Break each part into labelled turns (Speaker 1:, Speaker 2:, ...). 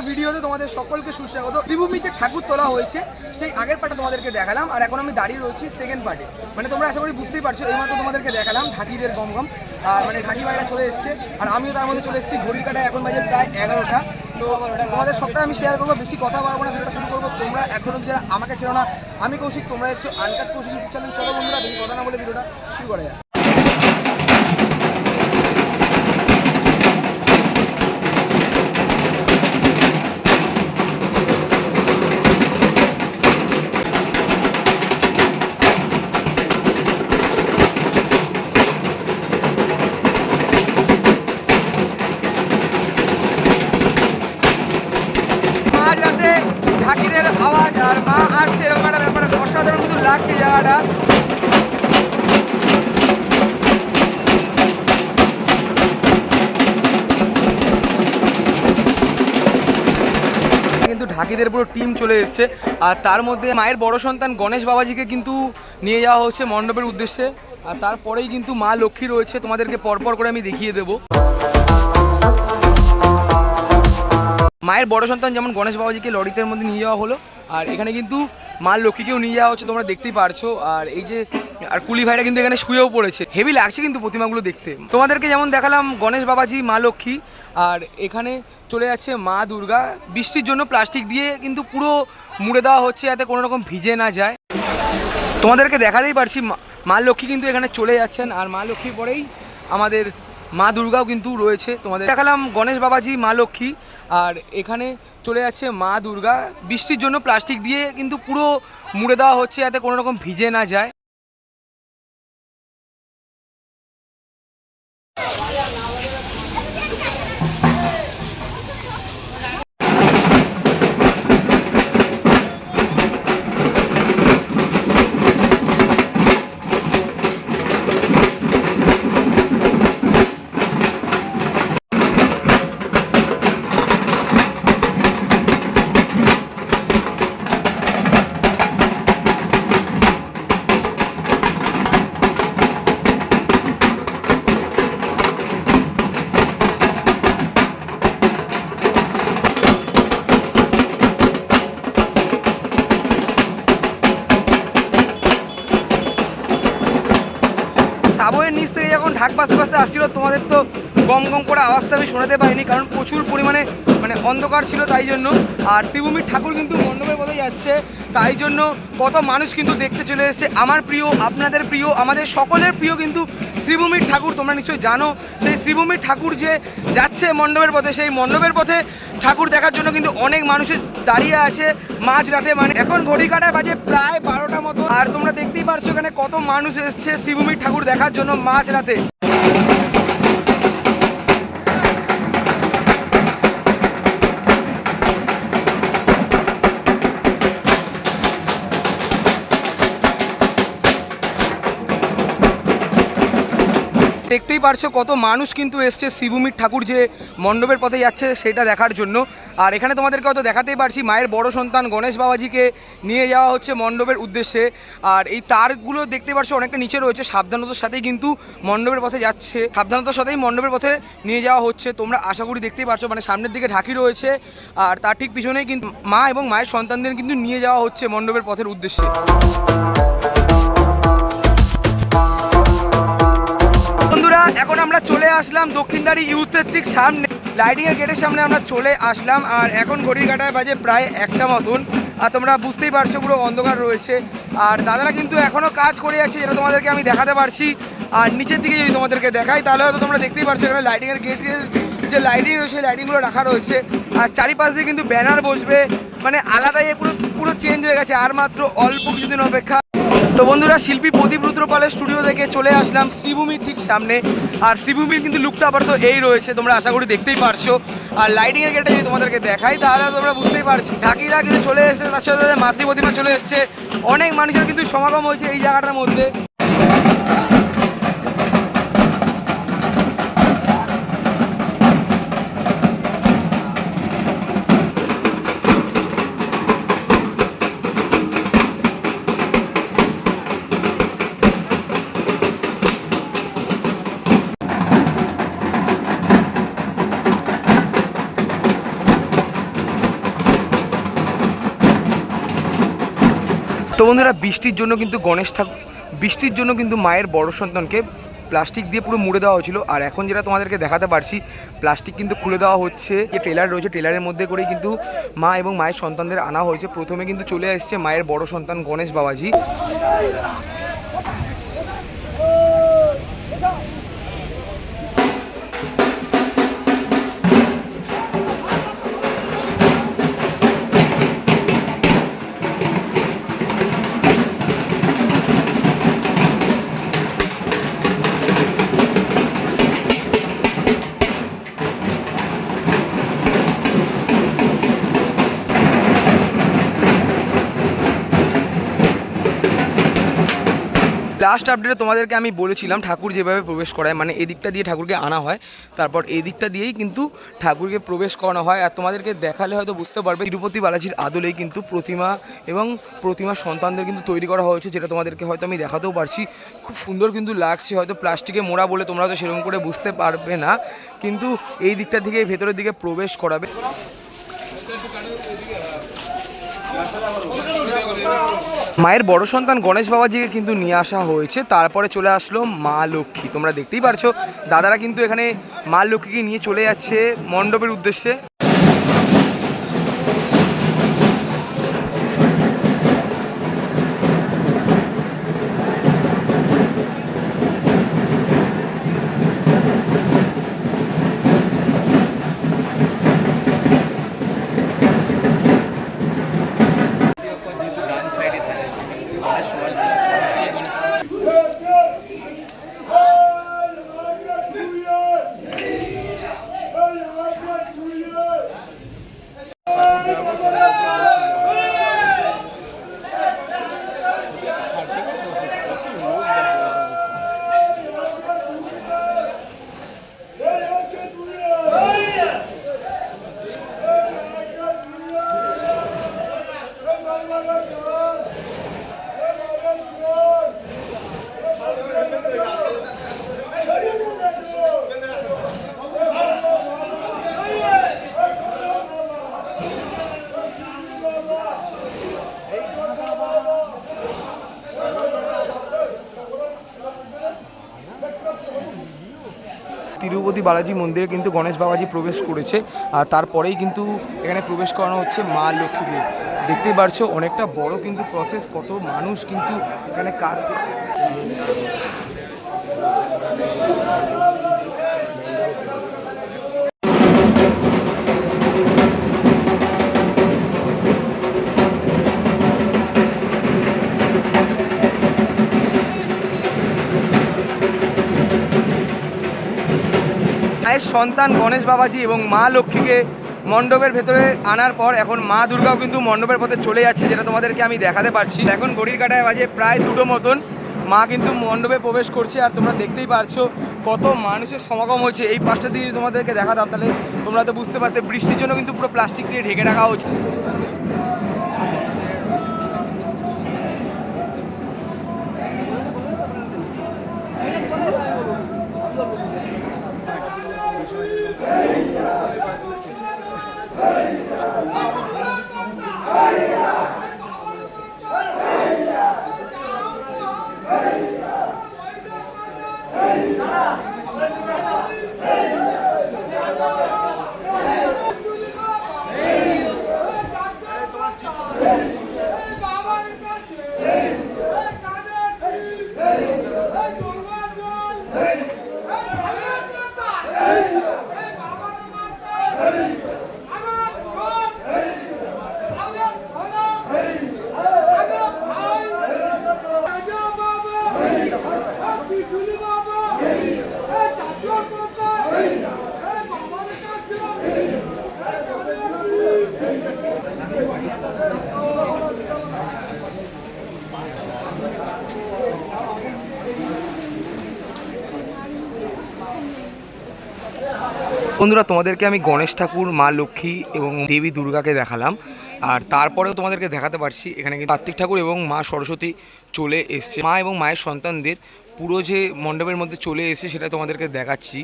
Speaker 1: একটা ভিডিওতে তোমাদের সকলকে সুস্বাগত। ত্রিভূমি যে ঠাকুর তোলা হয়েছে, সেই আগের পার্টে তোমাদেরকে দেখালাম, আর এখন আমি দাঁড়িয়ে রয়েছি সেকেন্ড পার্টে মানে তোমরা আশা করি বুঝতেই পারছ, এইমাত্র তোমাদেরকে দেখালাম ঢাকিদের গম গম আর মানে ঢাকি বাইরা চলে এসছে, আর আমিও তার মধ্যে চলে এসেছি, ঘড়ির কাটায় এখন বাজে প্রায় এগারোটা। তো তোমাদের সবটা আমি শেয়ার করব, বেশি কথা বাড়বো না, ভিডিওটা শুরু করব। তোমরা এখনও যারা আমাকে ছিল না, আমি কৌশিক, তোমরা হচ্ছে আনকাট কৌশিক ইউটিউব চ্যানেল চলো বন্ধুরা বেশি কথা না বলে ভিডিওটা শুরু করা যায় লাগছে জায়গাটা। কিন্তু ঢাকিদের পুরো টিম চলে এসছে। আর তার মধ্যে মায়ের বড় সন্তান গণেশ বাবাজিকে কিন্তু নিয়ে যাওয়া হচ্ছে মণ্ডপের উদ্দেশ্যে। আর তারপরেই কিন্তু মা লক্ষ্মী রয়েছে। তোমাদেরকে পরপর করে আমি দেখিয়ে দেবো। মায়ের বড় সন্তান যেমন গণেশ বাবাজিকে লরিতের মধ্যে নিয়ে যাওয়া হলো, আর এখানে কিন্তু মা লক্ষ্মীকেও নিয়ে যাওয়া হচ্ছে, তোমরা দেখতেই পারছ। আর এই যে, আর কুলি ভাইরা কিন্তু এখানে শুয়েও পড়েছে। হেভি লাগছে কিন্তু প্রতিমাগুলো দেখতে। তোমাদেরকে যেমন দেখালাম, গণেশ বাবাজি, মা লক্ষ্মী, আর এখানে চলে যাচ্ছে মা দুর্গা। বৃষ্টির জন্য প্লাস্টিক দিয়ে কিন্তু পুরো মুড়ে দেওয়া হচ্ছে, যাতে কোনো রকম ভিজে না যায়। তোমাদেরকে দেখাতেই পারছি মা- লক্ষ্মী কিন্তু এখানে চলে যাচ্ছেন, আর মা লক্ষ্মীর পরেই আমাদের মা দুর্গাও কিন্তু রয়েছে তোমাদের। দেখালাম গণেশ বাবাজি, মা লক্ষ্মী, আর এখানে চলে যাচ্ছে মা দুর্গা। বৃষ্টির জন্য প্লাস্টিক দিয়ে কিন্তু পুরো মুড়ে দেওয়া হচ্ছে যাতে কোনো রকম ভিজে না যায়। ঢাক বাজতে বাজতে আসছিল তোমাদের তো গম গম করে আওয়াজটা আমি শোনাতে পারিনি, কারণ প্রচুর পরিমাণে মানে অন্ধকার ছিল তাই জন্য। আর শিবভূমির ঠাকুর কিন্তু মণ্ডপের পথে যাচ্ছে, তাই জন্য কত মানুষ কিন্তু দেখতে চলে এসেছে। আমার প্রিয়, আপনাদের প্রিয়, আমাদের সকলের প্রিয় কিন্তু শ্রীভূমির ঠাকুর, তোমরা নিশ্চয়ই জানো। সেই শ্রীভূমির ঠাকুর যে যাচ্ছে মণ্ডপের পথে, সেই মণ্ডপের পথে ঠাকুর দেখার জন্য কিন্তু অনেক মানুষের দাঁড়িয়ে আছে মাঝ রাতে। মানে এখন ঘড়ি কাটায় বাজে প্রায় বারোটা মতো। আর তোমরা দেখতেই পারছ এখানে কত মানুষ এসছে শ্রীভূমির ঠাকুর দেখার জন্য মাঝ রাতে। দেখতেই পারছ কত মানুষ কিন্তু এসছে শিবভূমির ঠাকুর যে মণ্ডপের পথে যাচ্ছে সেটা দেখার জন্য। আর এখানে তোমাদেরকে হয়তো দেখাতেই পারছি, মায়ের বড় সন্তান গণেশ বাবাজিকে নিয়ে যাওয়া হচ্ছে মণ্ডপের উদ্দেশ্যে। আর এই তারগুলো দেখতে পারছ অনেকটা নিচে রয়েছে, সাবধানতার সাথেই কিন্তু মণ্ডপের পথে যাচ্ছে। সাবধানতার সাথেই মণ্ডপের পথে নিয়ে যাওয়া হচ্ছে। তোমরা আশা করি দেখতেই পারছ মানে সামনের দিকে ঢাকি রয়েছে। আর তার ঠিক পিছনেই কিন্তু মা এবং মায়ের সন্তানদের কিন্তু নিয়ে যাওয়া হচ্ছে মণ্ডপের পথের উদ্দেশ্যে। এখন আমরা চলে আসলাম দক্ষিণদারি ইউথের ঠিক সামনে। লাইটিং এর গেটের সামনে আমরা চলে আসলাম, আর এখন ঘড়ির কাটায় বাজে প্রায় একটা মতন। আর তোমরা বুঝতেই পারছ পুরো অন্ধকার রয়েছে। আর দাদারা কিন্তু এখনও কাজ করে যাচ্ছে যেটা তোমাদেরকে আমি দেখাতে পারছি। আর নিচের দিকে যদি তোমাদেরকে দেখাই, তাহলে হয়তো তোমরা দেখতেই পারছ এখানে লাইটিং এর গেটের যে লাইটিং রয়েছে, সেই লাইটিংগুলো রাখা রয়েছে। আর চারিপাশ দিয়ে কিন্তু ব্যানার বসবে। মানে আলাদাই পুরো পুরো চেঞ্জ হয়ে গেছে, আর মাত্র অল্প কিছুদিন অপেক্ষা। তো বন্ধুরা, শিল্পী প্রদীপ রুদ্রপালের স্টুডিও থেকে চলে আসলাম শ্রীভূমির ঠিক সামনে। আর শ্রীভূমির কিন্তু লুকটা আবার তো এই রয়েছে, তোমরা আশা করি দেখতেই পারছ। আর লাইটিং এর গেটটা যদি তোমাদেরকে দেখাই, তাহলে তোমরা বুঝতেই পারছ। ঢাকিরা কিন্তু চলে এসেছে, তার সাথে সাথে মাতৃ প্রতিমা চলে এসছে। অনেক মানুষের কিন্তু সমাগম হয়েছে এই জায়গাটার মধ্যে। বন্ধুরা, বৃষ্টির জন্য কিন্তু গণেশ ঠাকুর বৃষ্টির জন্য কিন্তু মায়ের বড় সন্তানকে প্লাস্টিক দিয়ে পুরো মুড়ে দেওয়া হয়েছিল। আর এখন যেটা তোমাদেরকে দেখাতে পারছি, প্লাস্টিক কিন্তু খুলে দেওয়া হচ্ছে। যে ট্রেলার রয়েছে ট্রেলারের মধ্যে করেই কিন্তু মা এবং মায়ের সন্তানদের আনা হয়েছে। প্রথমে কিন্তু চলে আসছে মায়ের বড় সন্তান গণেশ বাবাজি। লাস্ট আপডেটে তোমাদেরকে আমি বলেছিলাম, ঠাকুর যেভাবে প্রবেশ করায় মানে এদিকটা দিয়ে ঠাকুরকে আনা হয়, তারপর এই দিকটা দিয়েই কিন্তু ঠাকুরকে প্রবেশ করানো হয়। আর তোমাদেরকে দেখালে হয়তো বুঝতে পারবে, তিরুপতি বালাজির আদলেই কিন্তু প্রতিমা এবং প্রতিমা সন্তানদের কিন্তু তৈরি করা হয়েছে, যেটা তোমাদেরকে হয়তো আমি দেখাতেও পারছি। খুব সুন্দর কিন্তু লাগছে, হয়তো প্লাস্টিকে মোড়া বলে তোমরা হয়তো সেরকম করে বুঝতে পারবে না, কিন্তু এই দিকটা থেকে ভেতরের দিকে প্রবেশ করাবে। মায়ের বড় সন্তান গণেশ বাবাজিকে কিন্তু নিয়ে আসা হয়েছে, তারপরে চলে আসলো মা লক্ষ্মী। তোমরা দেখতেই পারছ, দাদারা কিন্তু এখানে মা লক্ষ্মীকে নিয়ে চলে যাচ্ছে মণ্ডপের উদ্দেশ্যে। তিরুপতি বালাজি মন্দিরে কিন্তু গণেশ বাবাজি প্রবেশ করেছে। আর তারপরেই কিন্তু এখানে প্রবেশ করানো হচ্ছে মা লক্ষ্মীকে। দেখতেই পারছ, অনেকটা বড় কিন্তু প্রসেস কত মানুষ কিন্তু এখানে কাজ করছে। সন্তান গণেশ বাবাজি এবং মা লক্ষ্মীকে মণ্ডপের ভেতরে আনার পর এখন মা দুর্গাও কিন্তু মণ্ডপের পথে চলে যাচ্ছে, যেটা তোমাদেরকে আমি দেখাতে পারছি। এখন ঘড়ির কাটায় বাজে প্রায় দুটো মতন। মা কিন্তু মণ্ডপে প্রবেশ করছে আর তোমরা দেখতেই পারছ কত মানুষের সমাগম হয়েছে এই পাশটা দিয়ে তোমাদেরকে দেখাতাম, তাহলে তোমরা তো বুঝতে পারতে, বৃষ্টির জন্য কিন্তু পুরো প্লাস্টিক দিয়ে ঢেকে রাখা হচ্ছে। বন্ধুরা, তোমাদেরকে আমি গণেশ ঠাকুর, মা লক্ষ্মী এবং দেবী দুর্গাকে দেখালাম। আর তারপরেও তোমাদেরকে দেখাতে পারছি, এখানে কিন্তু কার্তিক ঠাকুর এবং মা সরস্বতী চলে এসছে। মা এবং মায়ের সন্তানদের পুরো যে মণ্ডপের মধ্যে চলে এসে সেটা তোমাদেরকে দেখাচ্ছি।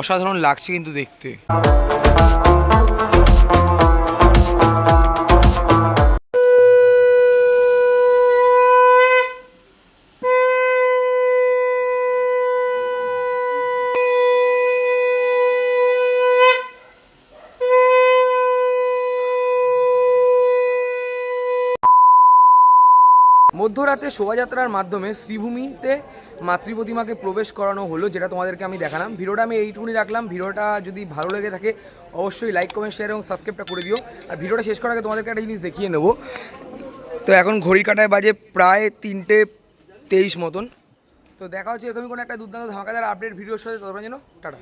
Speaker 1: অসাধারণ লাগছে কিন্তু দেখতে। মধ্যরাতে শোভাযাত্রার মাধ্যমে শ্রীভূমিতে মাতৃপ্রতিমাকে প্রবেশ করানো হলো, যেটা তোমাদেরকে আমি দেখালাম। ভিডিওটা আমি এইটুকুনি রাখলাম। ভিডিওটা যদি ভালো লেগে থাকে, অবশ্যই লাইক কমেন্ট শেয়ার এবং সাবস্ক্রাইবটা করে দিও। আর ভিডিওটা শেষ করার আগে তোমাদেরকে একটা জিনিস দেখিয়ে নেব। তো এখন ঘড়ি কাটায় বাজে প্রায় তিনটে তেইশ মতন। তো দেখা হচ্ছে এরকমই কোনো একটা দুর্দান্ত ধামাকাদার আপডেট ভিডিওর সাথে। ততক্ষণ যেন টাটা।